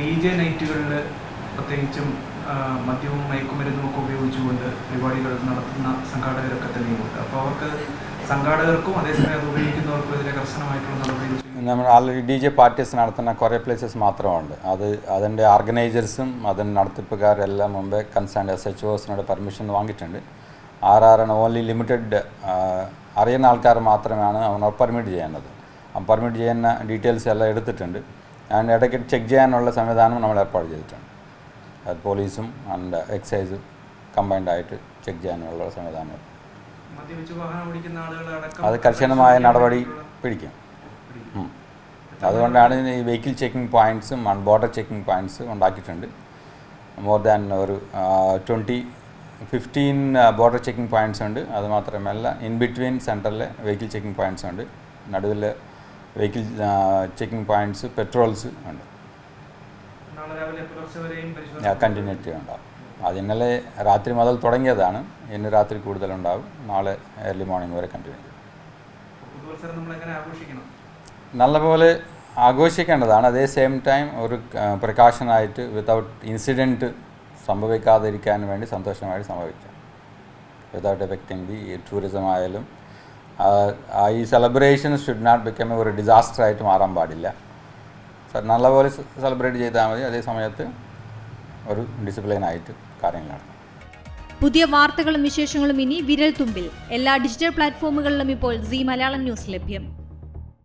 D J നൈറ്റുകളിൽ പ്രത്യേകിച്ചും മദ്യവും മയക്കുമരുന്നും ഒക്കെ ഉപയോഗിച്ചുകൊണ്ട് പരിപാടികൾ നടത്തുന്ന സംഘാടകരൊക്കെ തന്നെയുണ്ട് അപ്പോൾ അവർക്ക് സംഘാടകർക്കും അതേസമയം അത് ഉപയോഗിക്കുന്നവർക്കും ഇതിലെ കർശനമായിട്ടുള്ള നടപടികൾ നമ്മൾ ആൾറെഡി ഡി ജെ പാർട്ടീസ് നടത്തുന്ന കുറേ പ്ലേസസ് മാത്രമുണ്ട്. അത് അതിന്റെ ഓർഗനൈസേഴ്സും അതിന്റെ നടത്തിപ്പുകാരെല്ലാം മുമ്പേ കൺസേൺ എസ് എച്ച് ഒസിനോട് പെർമിഷൻ വാങ്ങിയിട്ടുണ്ട്. ആർ ആർ ആണ് ഓൺലി ലിമിറ്റഡ് അറിയുന്ന ആൾക്കാർ മാത്രമാണ് അവനോട് പെർമിറ്റ് ചെയ്യുന്നത്. ആ പെർമിറ്റ് ചെയ്യുന്ന ഡീറ്റെയിൽസ് എല്ലാം എടുത്തിട്ടുണ്ട്. ആൻഡ് ഇടയ്ക്ക് ചെക്ക് ചെയ്യാനുള്ള സംവിധാനം നമ്മൾ ഏർപ്പാട് ചെയ്തിട്ടുണ്ട്. അത് പോലീസും ആൻഡ് എക്സൈസും കമ്പൈൻഡ് ആയിട്ട് ചെക്ക് ചെയ്യാനുള്ള സംവിധാനം. അത് കർശനമായ നടപടി പിടിക്കും. അതുകൊണ്ടാണ് ഈ വെഹിക്കിൾ ചെക്കിംഗ് പോയിന്റ്സും ബോർഡർ ചെക്കിംഗ് പോയിന്റ്സ് ഉണ്ടാക്കിയിട്ടുണ്ട്. മോർ ദാൻ ഒരു twenty fifteen border checking points ഉണ്ട്. അത് മാത്രമല്ല ഇൻ ബിറ്റ്വീൻ സെന്ററിൽ വെഹിക്കിൾ ചെക്കിംഗ് പോയിന്റ്സ് ഉണ്ട്. നടുവിൽ വെഹിക്കിൾ ചെക്കിംഗ് പോയിന്റ്സ് പെട്രോൾസ് ഉണ്ട്. കണ്ടിന്യൂറ്റി ഉണ്ടാവും. അത് ഇന്നലെ രാത്രി മുതൽ തുടങ്ങിയതാണ്. ഇന്ന് രാത്രി കൂടുതലുണ്ടാവും. നാളെ ഏർലി മോർണിംഗ് വരെ കണ്ടിന്യൂ ചെയ്യും. നല്ലപോലെ ആഘോഷിക്കേണ്ടതാണ്. അതേ സെയിം ടൈം ഒരു പ്രിക്കോഷനായിട്ട് വിതൗട്ട് ഇൻസിഡന്റ് സംഭവിക്കാതിരിക്കാൻ വേണ്ടി സന്തോഷമായിട്ട് സംഭവിക്കാം. വിതൗട്ട് എഫക്റ്റിംഗ് ദി ടൂറിസം ആയാലും ഈ സെലിബ്രേഷൻ ഷുഡ് നോട്ട് ബിക്കം ഒരു ഡിസാസ്റ്റർ ആയിട്ട് മാറാൻ പാടില്ല. നല്ലപോലെ സെലിബ്രേറ്റ് ചെയ്താൽ മതി. അതേ സമയത്ത് ഒരു ഡിസിപ്ലിൻ ആയിട്ട് കാര്യങ്ങൾ നടക്കും. പുതിയ വാർത്തകളും വിശേഷങ്ങളും ഇനി വിരൽ തുമ്പിൽ എല്ലാ ഡിജിറ്റൽ പ്ലാറ്റ്ഫോമുകളിലും ഇപ്പോൾ സി മലയാളം ന്യൂസ് ലഭ്യം.